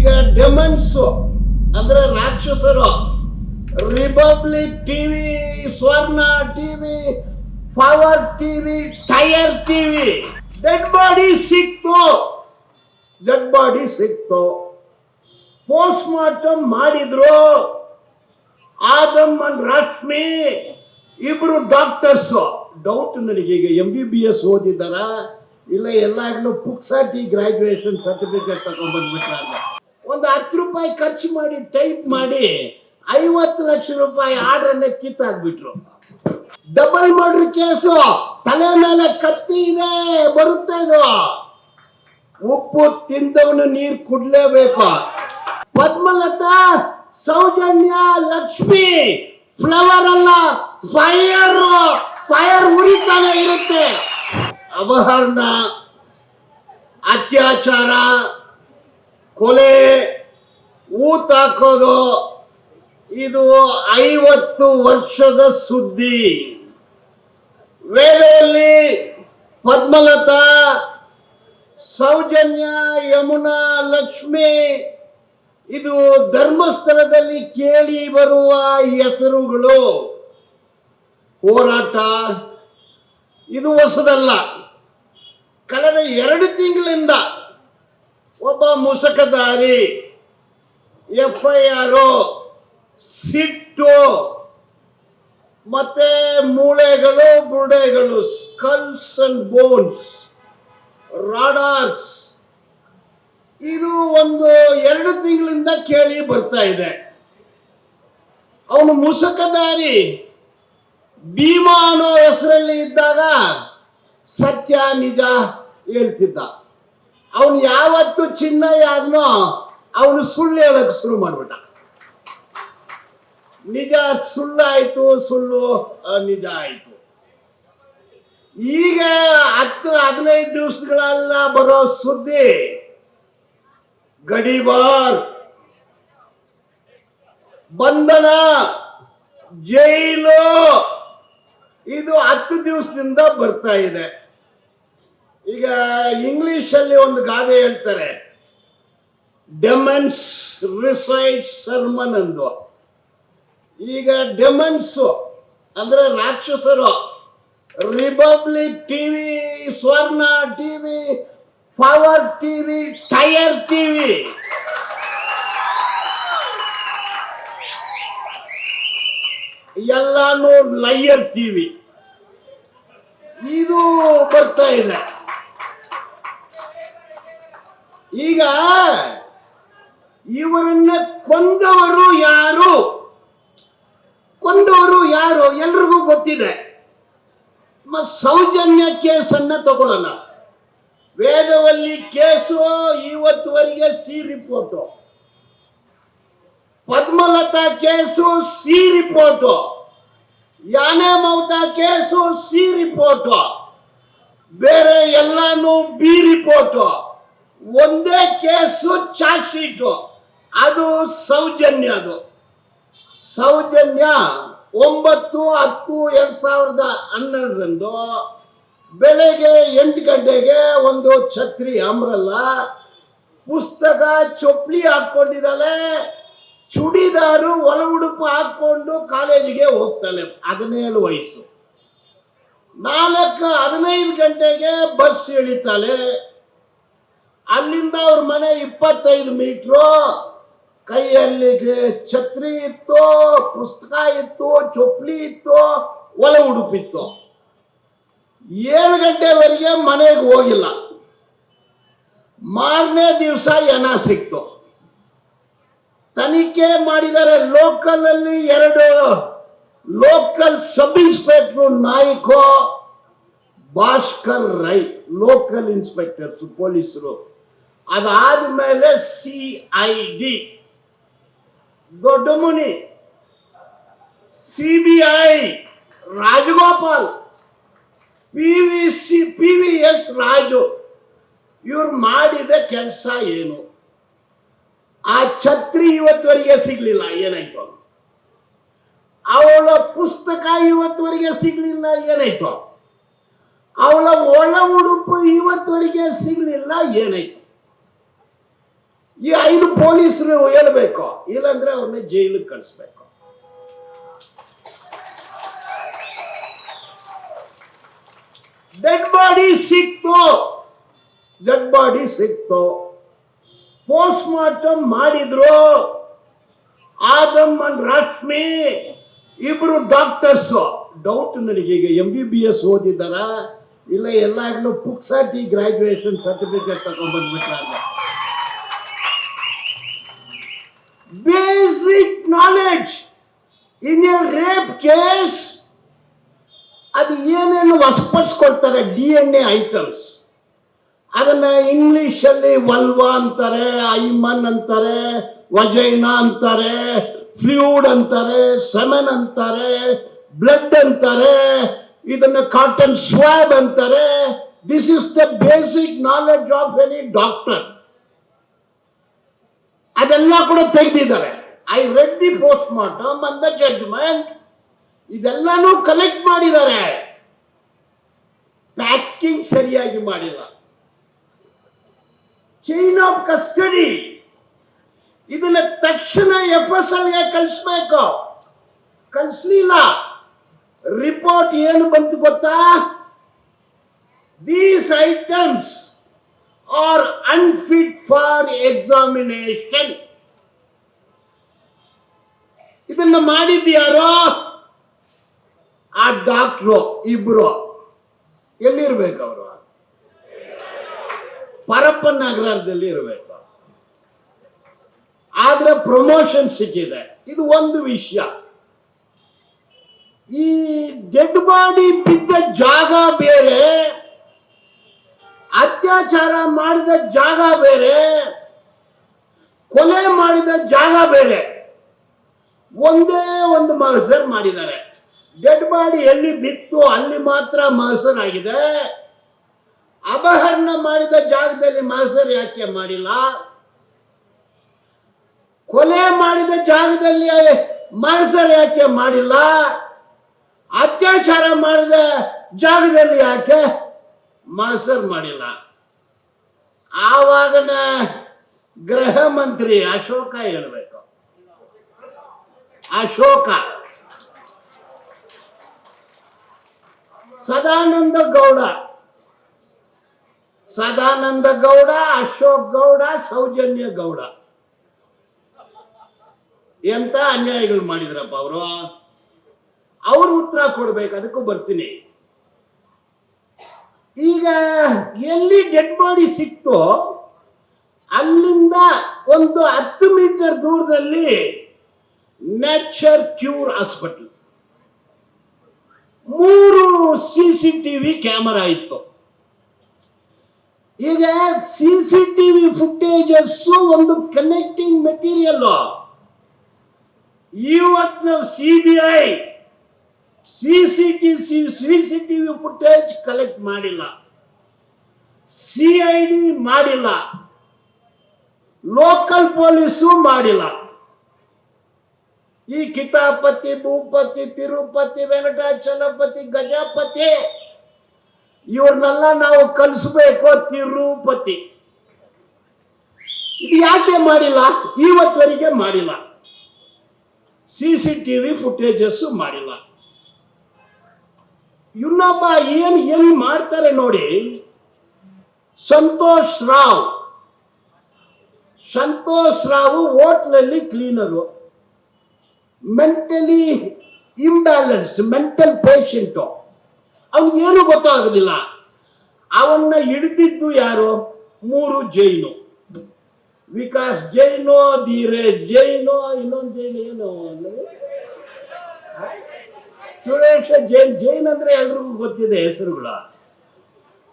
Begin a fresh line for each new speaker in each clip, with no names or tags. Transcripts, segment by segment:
ಈಗ ಡೆಮನ್ಸು ಅಂದ್ರೆ ರಾಕ್ಷಸರು. Republic TV Swarna TV power TV tyre TV dead body ಸಿಕ್ತು. ಡೆಡ್ ಬಾಡಿ ಸಿಕ್ತು. ಪೋಸ್ಟ್ ಮಾರ್ಟಮ್ ಮಾಡಿದ್ರು. ಆದಮ್ ಅಂಡ್ ರಶ್ಮಿ ಇಬ್ರು ಡಾಕ್ಟರ್ಸ್ ಡೌಟ್ ನನಗೆ ಈಗ ಎಂ ಬಿ ಬಿ ಎಸ್ ಓದಿದಾರ ಇಲ್ಲ ಎಲ್ಲಾಗ್ಲೂ ಪುಕ್ಸಾಟಿ ಗ್ರಾಜುಯೇಷನ್ ಸರ್ಟಿಫಿಕೇಟ್ ತಗೊಂಡ್ಬಂದ್ಬಿಟ್ರ ಒಂದು ಹತ್ತು ರೂಪಾಯಿ ಖರ್ಚು ಮಾಡಿ ಟೈಪ್ ಮಾಡಿ ಐವತ್ತು ಲಕ್ಷ ರೂಪಾಯಿ ಆರ್ಡ್ರನ್ನ ಕಿತ್ತಾಕ್ಬಿಟ್ರು. Double murder case. ತಲೆ ಮೇಲೆ ಕತ್ತಿ ಇದೆ, ಬರುತ್ತೆ ಇದು. ಉಪ್ಪು ತಿಂದವನು ನೀರು ಕುಡ್ಲೇಬೇಕು. ಪದ್ಮಲತಾ, ಸೌಜನ್ಯ, ಲಕ್ಷ್ಮಿ ಫ್ಲವರ್ ಅಲ್ಲ ಫೈರ್ ಫೈರ್ ಉರಿತಾನೆ ಇರುತ್ತೆ. ಅಪಹರಣ ಅತ್ಯಾಚಾರ, ಕೊಲೆ ಊತಾಕೋದು. ಇದು ಐವತ್ತು ವರ್ಷದ ಸುದ್ದಿ. ವೇಳೆಯಲ್ಲಿ ಪದ್ಮಲತಾ, ಸೌಜನ್ಯ, ಯಮುನಾ, ಲಕ್ಷ್ಮಿ, ಇದು ಧರ್ಮಸ್ಥಳದಲ್ಲಿ ಕೇಳಿ ಬರುವ ಹೆಸರುಗಳು. ಹೋರಾಟ. ಇದು ಹೊಸದಲ್ಲ. ಕಳೆದ ಎರಡು ತಿಂಗಳಿಂದ ಒಬ್ಬ ಮುಸಕದಾರಿ ಎಫ್ ಐ ಸಿಟ್ಟು, ಮತ್ತೆ ಮೂಳೆಗಳು ಬುರುಡೆಗಳು ಸ್ಕಲ್ಸ್ ಅಂಡ್ ಬೋನ್ಸ್ ರಾಡಾರ್ಸ್ ಇದು ಒಂದು ಎರಡು ತಿಂಗಳಿಂದ ಕೇಳಿ ಬರ್ತಾ ಇದೆ. ಅವನು ಮುಸಕದಾರಿ. ಭೀಮಾ ಅನ್ನೋ ಹೆಸರಲ್ಲಿ ಇದ್ದಾಗ ಸತ್ಯ ನಿಜ ಹೇಳ್ತಿದ್ದ. ಅವನು ಯಾವತ್ತು ಚಿನ್ನ ಆದ್ನೋ ಅವನು ಸುಳ್ಳು ಹೇಳಕ್ ಶುರು ಮಾಡ್ಬಿಟ್ಟ. ನಿಜ ಸುಳ್ಳಾಯ್ತು, ಸುಳ್ಳು ನಿಜ ಆಯ್ತು. ಈಗ ಹತ್ತು, ಹದಿನೈದು ದಿವಸಗಳೆಲ್ಲ ಬರೋ ಸುದ್ದಿ. ಗಡಿಬಾರ್, ಬಂಧನ, ಜೈಲು, ಇದು ಹತ್ತು ದಿವಸದಿಂದ ಬರ್ತಾ ಇದೆ. ಈಗ ಇಂಗ್ಲಿಷ್ ಅಲ್ಲಿ ಒಂದು ಗಾದೆ ಹೇಳ್ತಾರೆ. ಡೆಮನ್ಸ್ ರಿಸೈಡ್ ಸರ್ಮನ್ ಅಂದು ಈಗ ಡೆಮನ್ಸು ಅಂದ್ರೆ ರಾಕ್ಷಸರು Republic TV Swarna TV power TV tyre TV ಎಲ್ಲಾನು ಲೈಯರ್ ಟಿವಿ ಇದು ಬರ್ತಾ ಇದೆ. ಈಗ ಇವರನ್ನ ಕೊಂದವರು ಯಾರು? ಕೊಂದವರು ಯಾರು? ಎಲ್ರಿಗೂ ಗೊತ್ತಿದೆ. ಸೌಜನ್ಯ ಕೇಸನ್ನ ತಗೊಳ್ಳೋಣ. Vedavalli case ಇವತ್ತುವರೆಗೆ C report. Padmalatha case C report. ಯಾನೆ ಮೌತ ಕೇಸು ಸಿ ರಿಪೋರ್ಟು. ಬೇರೆ ಎಲ್ಲಾನು ಬಿ ರಿಪೋರ್ಟು. ಒಂದೇ ಕೇಸು ಚಾರ್ಜ್ ಶೀಟು. ಅದು ಸೌಜನ್ಯ ಅದು. ಸೌಜನ್ಯ ಒಂಬತ್ತು ಹತ್ತು ಎರಡು ಸಾವಿರದ ಹನ್ನೆರಡರಂದು ಬೆಳಗ್ಗೆ ಎಂಟು ಗಂಟೆಗೆ ಒಂದು ಛತ್ರಿ ಅಮ್ರಲ್ಲ ಪುಸ್ತಕ ಚೊಪ್ಲಿ ಹಾಕ್ಕೊಂಡಿದ್ದಾಳೆ. ಚುಡಿದಾರು ಒಳ ಉಡುಪು ಹಾಕ್ಕೊಂಡು ಕಾಲೇಜಿಗೆ ಹೋಗ್ತಾಳೆ. ಹದಿನೇಳು ವಯಸ್ಸು. ನಾಲ್ಕು ಹದಿನೈದು ಗಂಟೆಗೆ ಬಸ್ ಇಳಿತಾಳೆ. ಅಲ್ಲಿಂದ ಅವ್ರ ಮನೆ ಇಪ್ಪತ್ತೈದು ಮೀಟ್ರು. ಕೈಯಲ್ಲಿ ಛತ್ರಿ ಇತ್ತು, ಪುಸ್ತಕ ಇತ್ತು ಚೊಪ್ಲಿ ಇತ್ತು, ಒಲೆ ಉಡುಪಿತ್ತು. ಏಳು ಗಂಟೆವರೆಗೆ ಮನೆಗೆ ಹೋಗಿಲ್ಲ. ಮಾರನೇ ದಿವಸ ಎನ ಸಿಕ್ತು? ತನಿಖೆ ಮಾಡಿದರೆ ಲೋಕಲ್ ಅಲ್ಲಿ ಎರಡು ಲೋಕಲ್ ಸಬ್ ಇನ್ಸ್ಪೆಕ್ಟರ್ ನಾಯ್ಕೋ ಭಾಸ್ಕರ್ ರೈ, ಲೋಕಲ್ ಇನ್ಸ್ಪೆಕ್ಟರ್ಸ್, ಪೊಲೀಸರು. ಅದಾದ್ಮೇಲೆ ಸಿ ಐ ಡಿ. ದೊಡ್ಡ ಮುನಿ C B I Rajagopal P V C P V S Raju, ಇವ್ರು ಮಾಡಿದ ಕೆಲಸ ಏನು? ಆ ಛತ್ರಿ ಇವತ್ತುವರೆಗೆ ಸಿಗ್ಲಿಲ್ಲ, ಏನಾಯ್ತು ಅವಳ ಪುಸ್ತಕ ಇವತ್ತುವರೆಗೆ ಸಿಗ್ಲಿಲ್ಲ, ಏನಾಯ್ತು? ಅವಳ ಒಳ ಉಡುಪು ಇವತ್ತುವರೆಗೆ ಸಿಗ್ಲಿಲ್ಲ, ಏನಾಯ್ತು? ಈ ಐದು ಪೊಲೀಸರು ಹೇಳ್ಬೇಕು. ಇಲ್ಲಾಂದ್ರೆ ಅವ್ರನ್ನ ಜೈಲಿಗೆ ಕಳಿಸ್ಬೇಕು. ಡೆಡ್ ಬಾಡಿ ಸಿಕ್ತು. ಡೆಡ್ ಬಾಡಿ ಸಿಕ್ತು. ಪೋಸ್ಟ್ ಮಾರ್ಟಮ್ ಮಾಡಿದ್ರು. ಆದಮ್ ಅಂಡ್ ರಶ್ಮಿ ಇಬ್ರು ಡಾಕ್ಟರ್ಸ್ ಡೌಟ್ ನನಗೆ ಈಗ ಎಂ ಬಿ ಬಿ ಎಸ್ ಓದಿದಾರ ಇಲ್ಲ ಎಲ್ಲಾಗ್ಲೂ ಪುಕ್ಸಾಟಿ graduation certificate ತಗೊಂಡ್ಬಂದ್ಬಿಟ್ರ basic knowledge. In a rape case, ಅದು ಏನೇನು ಹೊಸಪಡಿಸ್ಕೊಳ್ತಾರೆ ಡಿ ಎನ್ ಎ ಐಟಮ್ಸ್ ಅದನ್ನ ಇಂಗ್ಲೀಷಲ್ಲಿ ವಲ್ವಾ ಅಂತಾರೆ ಐಮನ್ ಅಂತಾರೆ ವಜೈನಾ ಅಂತಾರೆ ಫ್ಲೂಡ್ ಅಂತಾರೆ ಸೆಮೆನ್ ಅಂತಾರೆ ಬ್ಲಡ್ ಅಂತಾರೆ ಇದನ್ನ ಕಾಟನ್ ಸ್ವಾಬ್ ಅಂತಾರೆ this is the basic knowledge of any doctor ಅದೆಲ್ಲ ಕೂಡ ತೆಗೆದಿದ್ದಾರೆ I read the post mortem and the judgment ಇದೆಲ್ಲಾನು collect ಮಾಡಿದ್ದಾರೆ. ಪ್ಯಾಕಿಂಗ್ ಸರಿಯಾಗಿ ಮಾಡಿಲ್ಲ. ಚೈನ್ ಆಫ್ ಕಸ್ಟಡಿ ಇದನ್ನ ತಕ್ಷಣ ಎಫ್ ಎಸ್ ಎಲ್ಗೆ ಕಳಿಸ್ಬೇಕು. ಕಳಿಸ್ಲಿಲ್ಲ. ರಿಪೋರ್ಟ್ ಏನು ಬಂತು ಗೊತ್ತಾ? These items are unfit for examination ಇದನ್ನ ಮಾಡಿದ್ಯಾರೋ? ಆ ಡಾಕ್ಟ್ರು, ಇಬ್ರು. ಎಲ್ಲಿರ್ಬೇಕು ಅವರು? ಪರಪ್ಪ ನಗರದಲ್ಲಿ ಇರಬೇಕು. ಆದ್ರೆ ಪ್ರಮೋಷನ್ ಸಿಕ್ಕಿದೆ. ಇದು ಒಂದು ವಿಷಯ. ಈ ಡೆಡ್ ಬಾಡಿ ಬಿದ್ದ ಜಾಗ ಬೇರೆ ಅತ್ಯಾಚಾರ ಮಾಡಿದ ಜಾಗ ಬೇರೆ, ಕೊಲೆ ಮಾಡಿದ ಜಾಗ ಬೇರೆ. ಒಂದೇ ಒಂದು ಮಹಸರ್ ಮಾಡಿದ್ದಾರೆ. ಡೆಡ್ ಬಾಡಿ ಎಲ್ಲಿ ಬಿತ್ತು, ಅಲ್ಲಿ ಮಾತ್ರ ಮಹಸರ್ ಆಗಿದೆ. ಅಪಹರಣ ಮಾಡಿದ ಜಾಗದಲ್ಲಿ ಮಹಸರ್ ಯಾಕೆ ಮಾಡಿಲ್ಲ? ಕೊಲೆ ಮಾಡಿದ ಜಾಗದಲ್ಲಿ ಮಹಸರ್ ಯಾಕೆ ಮಾಡಿಲ್ಲ? ಅತ್ಯಾಚಾರ ಮಾಡಿದ ಜಾಗದಲ್ಲಿ ಯಾಕೆ ಮಹಸರ್ ಮಾಡಿಲ್ಲ. ಆವಾಗನ ಗೃಹ ಮಂತ್ರಿ ಅಶೋಕ ಹೇಳ್ಬೇಕು. ಅಶೋಕ. ಸದಾನಂದ ಗೌಡ. ಸದಾನಂದ ಗೌಡ, ಅಶೋಕ್ ಗೌಡ, ಸೌಜನ್ಯ ಗೌಡ. ಎಂತ ಅನ್ಯಾಯಗಳು ಮಾಡಿದ್ರಪ್ಪ ಅವರು? ಅವ್ರ ಉತ್ತರ ಕೊಡ್ಬೇಕು, ಅದಕ್ಕೂ ಬರ್ತೀನಿ. ಈಗ ಎಲ್ಲಿ ಡೆಡ್ ಬಾಡಿ ಸಿಕ್ತೋ ಅಲ್ಲಿಂದ ಒಂದು ಹತ್ತು ಮೀಟರ್ ದೂರದಲ್ಲಿ ನೇಚರ್ ಕ್ಯೂರ್ ಹಾಸ್ಪಿಟಲ್ ಮೂರು ಸಿ ಸಿ ಟಿವಿ ಕ್ಯಾಮರಾ ಇತ್ತು. ಈಗ ಸಿ ಸಿ ಟಿವಿ ಫುಟೇಜಸ್ ಒಂದು ಕನೆಕ್ಟಿಂಗ್ ಮೆಟೀರಿಯಲ್ ಇವತ್ತು ನಾವು C B I C C T C C C TV footage collect ಮಾಡಿಲ್ಲ. ಸಿ ಐ ಡಿ ಮಾಡಿಲ್ಲ. ಲೋಕಲ್ ಪೊಲೀಸು ಮಾಡಿಲ್ಲ. ಈ ಕಿತಾಪತಿ, ಭೂಪತಿ, ತಿರುಪತಿ, ವೆಂಕಟಾಚಲಪತಿ, ಗಜಪತಿ, ಇವ್ರನ್ನೆಲ್ಲ ನಾವು ಕಲಿಸ್ಬೇಕು ತಿರುಪತಿ. ಇದು ಯಾಕೆ ಮಾಡಿಲ್ಲ? ಇವತ್ತವರೆಗೆ ಮಾಡಿಲ್ಲ. ಸಿ ಸಿ ಟಿವಿ ಫುಟೇಜಸ್ಸು ಮಾಡಿಲ್ಲ. ಇನ್ನೊಬ್ಬ ಏನ್ ಎಲ್ಲಿ ಮಾಡ್ತಾರೆ ನೋಡಿ. ಸಂತೋಷ್ ರಾವ್. ಸಂತೋಷ್ ರಾವ್ ಹೋಟ್ಲಲ್ಲಿ cleaner mentally imbalanced mental patient ಅವನಿಗೇನು ಗೊತ್ತಾಗೋದಿಲ್ಲ. ಅವನ್ನ ಹಿಡಿದಿದ್ದು ಯಾರು? ಮೂರು ಜೈನು ವಿಕಾಸ್ ಜೈನೋ ಧೀರೆ ಜೈನೋ ಇನ್ನೊಂದು ಜೈನು ಏನು? ಸುರೇಶ ಜೈನ್ ಜೈನ್ ಅಂದ್ರೆ ಎಲ್ರಿಗೂ ಗೊತ್ತಿದೆ ಹೆಸರುಗಳ.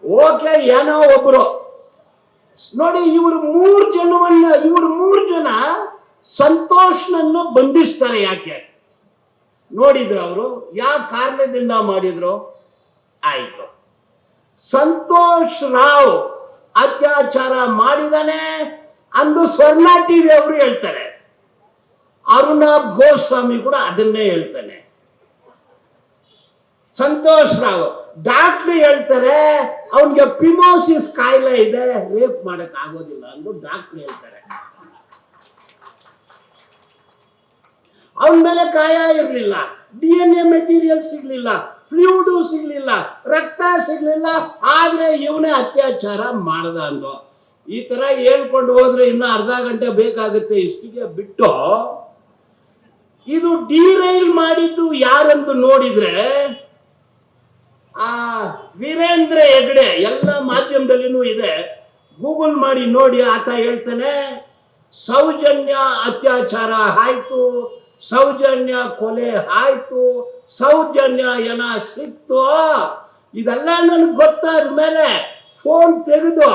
ಓಕೆ, ಏನೋ ಒಬ್ರು. ನೋಡಿ, ಇವರು ಮೂರು ಜನವನ್ನ, ಇವರು ಮೂರು ಜನ ಸಂತೋಷ್ನನ್ನು ಬಂಧಿಸ್ತಾರೆ ಯಾಕೆ? ನೋಡಿದ್ರು ಅವರು ಯಾವ ಕಾರಣದಿಂದ ಮಾಡಿದ್ರು? ಆಯ್ತು. ಸಂತೋಷ್ ರಾವ್ ಅತ್ಯಾಚಾರ ಮಾಡಿದಾನೆ ಅಂದು ಸ್ವರ್ಣ ಟಿವಿ ಅವರು ಹೇಳ್ತಾರೆ. ಅರುಣಾಬ್ ಗೋಸ್ವಾಮಿ ಕೂಡ ಅದನ್ನೇ ಹೇಳ್ತಾನೆ. ಸಂತೋಷ್ ರಾವ್. ಡಾಕ್ಟ್ರು ಹೇಳ್ತಾರೆ, ಅವನಿಗೆ ಪಿಮೋಸಿಸ್ ಕಾಯಿಲೆ ಇದೆ, ರೇಪ್ ಮಾಡಕ್ ಆಗೋದಿಲ್ಲ ಅಂದು ಡಾಕ್ಟ್ರು ಹೇಳ್ತಾರೆ. ಅವನ ಮೇಲೆ ಕಾಯ ಇರಲಿಲ್ಲ, ಡಿ ಎನ್ ಎ ಮೆಟೀರಿಯಲ್ ಸಿಗ್ಲಿಲ್ಲ ಫ್ಲೂಡು ಸಿಗ್ಲಿಲ್ಲ, ರಕ್ತ ಸಿಗ್ಲಿಲ್ಲ, ಆದ್ರೆ ಇವನೇ ಅತ್ಯಾಚಾರ ಮಾಡ್ದ ಅಂದು ಈ ತರ ಹೇಳ್ಕೊಂಡು ಹೋದ್ರೆ ಇನ್ನು ಅರ್ಧ ಗಂಟೆ ಬೇಕಾಗುತ್ತೆ ಇಷ್ಟಿಗೆ ಬಿಟ್ಟು, ಇದು ಡಿರೈಲ್ ಮಾಡಿದ್ದು ಯಾರಂತೂ ನೋಡಿದ್ರೆ ಆ ವೀರೇಂದ್ರ ಹೆಗ್ಡೆ ಎಲ್ಲ ಮಾಧ್ಯಮದಲ್ಲಿನೂ ಇದೆ. ಗೂಗಲ್ ಮಾಡಿ ನೋಡಿ ಆತ ಹೇಳ್ತಾನೆ, ಸೌಜನ್ಯ ಅತ್ಯಾಚಾರ ಆಯ್ತು, ಸೌಜನ್ಯ ಕೊಲೆ ಆಯ್ತು, ಸೌಜನ್ಯ ಏನ ಸಿಕ್ತು? ಇದೆಲ್ಲ ನನಗೆ ಗೊತ್ತಾದ ಮೇಲೆ ಫೋನ್ ತೆಗೆದು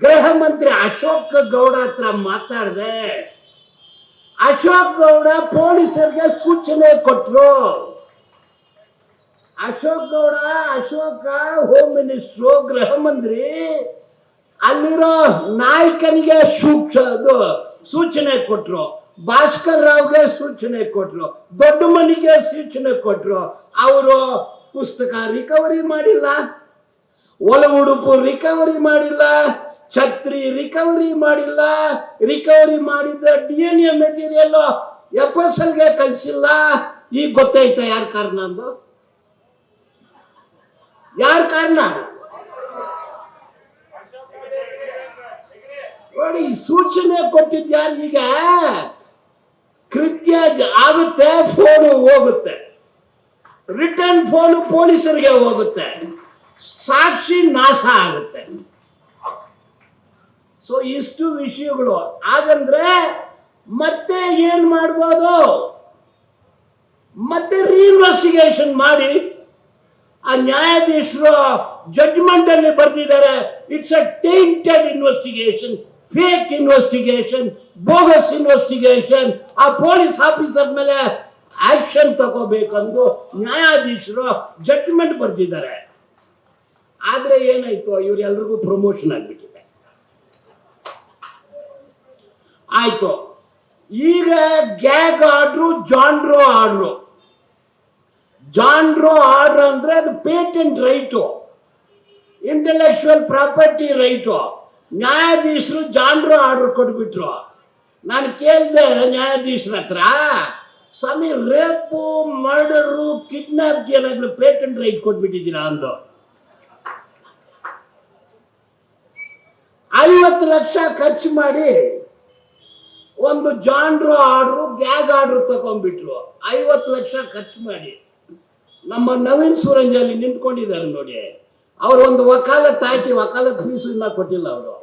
ಗೃಹ ಮಂತ್ರಿ ಅಶೋಕ್ ಗೌಡ ಹತ್ರ ಮಾತಾಡಿದೆ. ಅಶೋಕ್ ಗೌಡ ಪೊಲೀಸರಿಗೆ ಸೂಚನೆ ಕೊಟ್ರು. ಅಶೋಕ್ ಗೌಡ, ಅಶೋಕ ಹೋಮ್ ಮಿನಿಸ್ಟ್ರು ಗೃಹ ಮಂತ್ರಿ, ಅಲ್ಲಿರೋ ನಾಯಕನಿಗೆ ಸೂಕ್ಷ ಅದು, ಸೂಚನೆ ಕೊಟ್ರು. ಭಾಸ್ಕರ್ ರಾವ್ಗೆ ಸೂಚನೆ ಕೊಟ್ರು. ದೊಡ್ಡ ಮನಿಗೆ ಸೂಚನೆ ಕೊಟ್ರು. ಅವರು ಪುಸ್ತಕ ರಿಕವರಿ ಮಾಡಿಲ್ಲ. ಒಳ ಉಡುಪು ರಿಕವರಿ ಮಾಡಿಲ್ಲ. ಛತ್ರಿ ರಿಕವರಿ ಮಾಡಿಲ್ಲ. ರಿಕವರಿ ಮಾಡಿದ D N A material F S ಎಲ್ಗೆ ಕಳಿಸಿಲ್ಲ. ಈಗ ಗೊತ್ತಾಯ್ತಾ ಯಾರ ಕಾರಣ ಅಂದು? ಯಾರ ಕಾರಣ? ನೋಡಿ ಸೂಚನೆ ಕೊಟ್ಟಿದ್ಯಾರು ಈಗ? ಕೃತ್ಯ ಆಗುತ್ತೆ ಫೋನು ಹೋಗುತ್ತೆ. ರಿಟರ್ನ್ ಫೋನು ಪೊಲೀಸರಿಗೆ ಹೋಗುತ್ತೆ. ಸಾಕ್ಷಿ ನಾಶ ಆಗುತ್ತೆ. ಸೊ ಇಷ್ಟು ವಿಷಯಗಳು. ಹಾಗಂದ್ರೆ, ಮತ್ತೆ ಏನ್ ಮಾಡ್ಬೋದು? ಮತ್ತೆ ರೀಇನ್ವೆಸ್ಟಿಗೇಷನ್ ಮಾಡಿ. ಆ ನ್ಯಾಯಾಧೀಶರು ಜಡ್ಜ್ಮೆಂಟ್ ಅಲ್ಲಿ ಬರ್ತಿದ್ದಾರೆ it's a tainted investigation fake investigation bogus investigation ಆ ಪೊಲೀಸ್ ಆಫೀಸರ್ ಮೇಲೆ ಆಕ್ಷನ್ ತಗೋಬೇಕಂದು ನ್ಯಾಯಾಧೀಶರು ಜಡ್ಜ್ಮೆಂಟ್ ಬರ್ತಿದ್ದಾರೆ ಆದ್ರೆ ಏನಾಯ್ತು? ಇವರೆಲ್ಲರಿಗೂ ಪ್ರಮೋಷನ್ ಆಗ್ಬಿಟ್ಟಿದೆ. ಆಯ್ತು. ಈಗ gag order John Doe order John Doe order ಅಂದ್ರೆ ಅದು patent right intellectual property right ನ್ಯಾಯಾಧೀಶರು ಜಾನ್ರೋ ಆರ್ಡರ್ ಕೊಟ್ಬಿಟ್ರು. ನಾನು ಕೇಳಿದೆ ನ್ಯಾಯಾಧೀಶರ ಹತ್ರ ಸ್ವಾಮಿ ರೇಪು ಮರ್ಡರು ಕಿಡ್ನಾಪ್ ಏನಾದ್ರು ಪೇಟೆಂಟ್ ರೈಟ್ ಕೊಟ್ಬಿಟ್ಟಿದ್ದೀರಾ? ಅಂದು. ಐವತ್ತು ಲಕ್ಷ ಖರ್ಚು ಮಾಡಿ ಒಂದು ಜಾನ್ರೋ ಆರ್ಡ್ರು ಗ್ಯಾಗ್ ಆರ್ಡ್ರು ತಗೊಂಡ್ಬಿಟ್ರು. ಐವತ್ತು ಲಕ್ಷ ಖರ್ಚು ಮಾಡಿ. ನಮ್ಮ ನವೀನ್ ಸೂರಂಜಿ ಅಲ್ಲಿ ನಿಂತ್ಕೊಂಡಿದ್ದಾರೆ ನೋಡಿ. ಅವರು ಒಂದು ವಕಾಲ ಹಾಕಿ ವಕಾಲ ಫೀಸು ಇನ್ನ ಕೊಟ್ಟಿಲ್ಲ ಅವರು.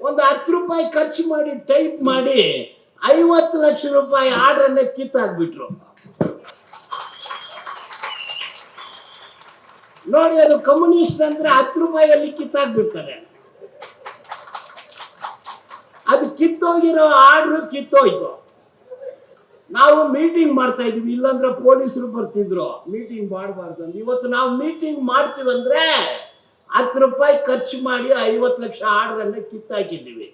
ಒಂದು ಹತ್ತು ರೂಪಾಯಿ ಖರ್ಚು ಮಾಡಿ ಟೈಪ್ ಮಾಡಿ ಐವತ್ತು ಲಕ್ಷ ರೂಪಾಯಿ ಆರ್ಡರ್ನ ಕಿತ್ತಾಕ್ಬಿಟ್ರು. ನೋಡಿ, ಅದು ಕಮ್ಯುನಿಸ್ಟ್ ಅಂದ್ರೆ ಹತ್ತು ರೂಪಾಯಿಯಲ್ಲಿ ಕಿತ್ತಾಕ್ಬಿಡ್ತಾರೆ. ಅದು ಕಿತ್ತೋಗಿರೋ ಆರ್ಡರ್ ಕಿತ್ತೋಯ್ತು. ನಾವು ಮೀಟಿಂಗ್ ಮಾಡ್ತಾ ಇದೀವಿ ಇಲ್ಲಾಂದ್ರೆ ಪೊಲೀಸರು ಬರ್ತಿದ್ರು. ಮೀಟಿಂಗ್ ಮಾಡಬಾರ್ದು ಇವತ್ತು ನಾವು ಮೀಟಿಂಗ್ ಮಾಡ್ತೀವಂದ್ರೆ ಹತ್ತು ರೂಪಾಯಿ ಖರ್ಚು ಮಾಡಿ ಐವತ್ತು ಲಕ್ಷ ಆರ್ಡರ್ ಅನ್ನ ಕಿತ್ತಾಕಿದ್ದೀವಿ.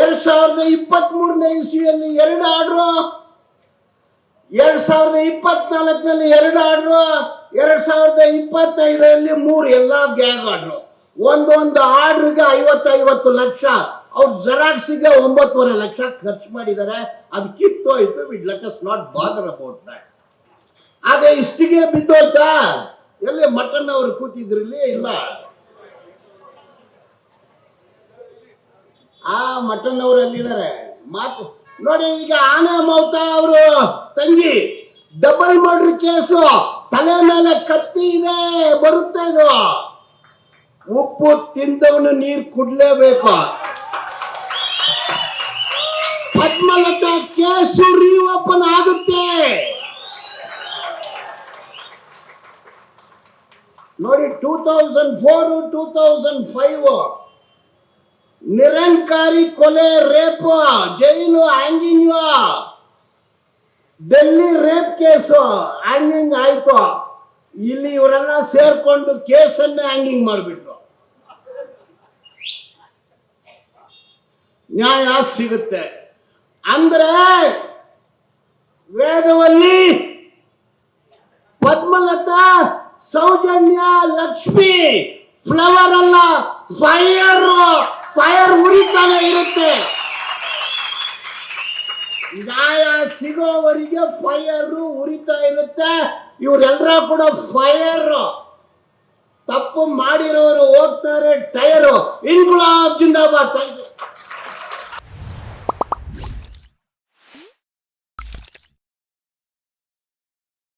ಎರಡ್ ಸಾವಿರದ ಇಪ್ಪತ್ತ್ ಮೂರನೇ ಇಸ್ವಿಯಲ್ಲಿ ಎರಡು ಆರ್ಡ್ರು. ಎರಡ್ ಸಾವಿರದ ಇಪ್ಪತ್ನಾಲ್ಕನಲ್ಲಿ ಎರಡು ಆರ್ಡ್ರು. ಎರಡ್ ಸಾವಿರದ ಇಪ್ಪತ್ತೈದರಲ್ಲಿ ಮೂರು ಎಲ್ಲ ಗ್ಯಾಗ್ ಆರ್ಡ್ರು. ಒಂದೊಂದು ಆರ್ಡ್ರಿಗೆ ಐವತ್ತೈವತ್ತು ಐವತ್ತು ಲಕ್ಷ. ಅವ್ರು ಜೆರಾಕ್ಸಿಗೆ ಒಂಬತ್ತುವರೆ ಲಕ್ಷ ಖರ್ಚು ಮಾಡಿದ್ದಾರೆ ಅದು ಕಿತ್ತೋಯ್ತು we'd let us not bother about that ಆಗ ಇಷ್ಟಿಗೆ ಬಿದ್ದೋಯ್ತಾ? ಎಲ್ಲಿ ಮಟನ್ ಅವರು ಕೂತಿದ್ರಲ್ಲಿ? ಇಲ್ಲ. ಆ ಮಟನ್ ಅವರು ಅಲ್ಲಿದ್ದಾರೆ ಮಾತು ನೋಡಿ, ಈಗ ಆನಾ ಮೌತ ಅವರು, ತಂಗಿ ಡಬಲ್ ಮರ್ಡರ್ ಕೇಸು ತಲೆ ಮೇಲೆ ಕತ್ತಿ ಇದೆ. ಬರುತ್ತೆ ಇದು. ಉಪ್ಪು ತಿಂದವನು ನೀರು ಕುಡ್ಲೇಬೇಕು. ಪದ್ಮಲತಾ ಕೇಸು ರೀಓಪನ್ ಆಗುತ್ತೆ. ನೋಡಿ two thousand four two thousand five Nirankari ಕೊಲೆ, rape, jail hanging Delhi rape case hanging ಆಯ್ತು. ಇಲ್ಲಿ ಇವರೆಲ್ಲ ಸೇರ್ಕೊಂಡು ಕೇಸನ್ನ ಆಂಗಿಂಗ್ ಮಾಡಿಬಿಟ್ರು. ನ್ಯಾಯ ಸಿಗುತ್ತೆ. ಅಂದ್ರೆ ವೇದವಲ್ಲಿ ಪದ್ಮಲತಾ ಸೌಜನ್ಯ ಲಕ್ಷ್ಮಿ ಫ್ಲವರ್ ಅಲ್ಲ ಫೈರ್ ಫೈರ್ ಉರಿತಾನೆ ಇರುತ್ತೆ. ನ್ಯಾಯ ಸಿಗೋವರಿಗೆ ಫೈರ್ ಉರಿತಾ ಇರುತ್ತೆ. ಇವರೆಲ್ಲರ ಕೂಡ ಫೈರ್ ತಪ್ಪು ಮಾಡಿರೋರು ಹೋಗ್ತಾರೆ, ಟೈರು. ಇನ್ಗುಲಾಬ್ ಜಿಂದಾಬಾದ್.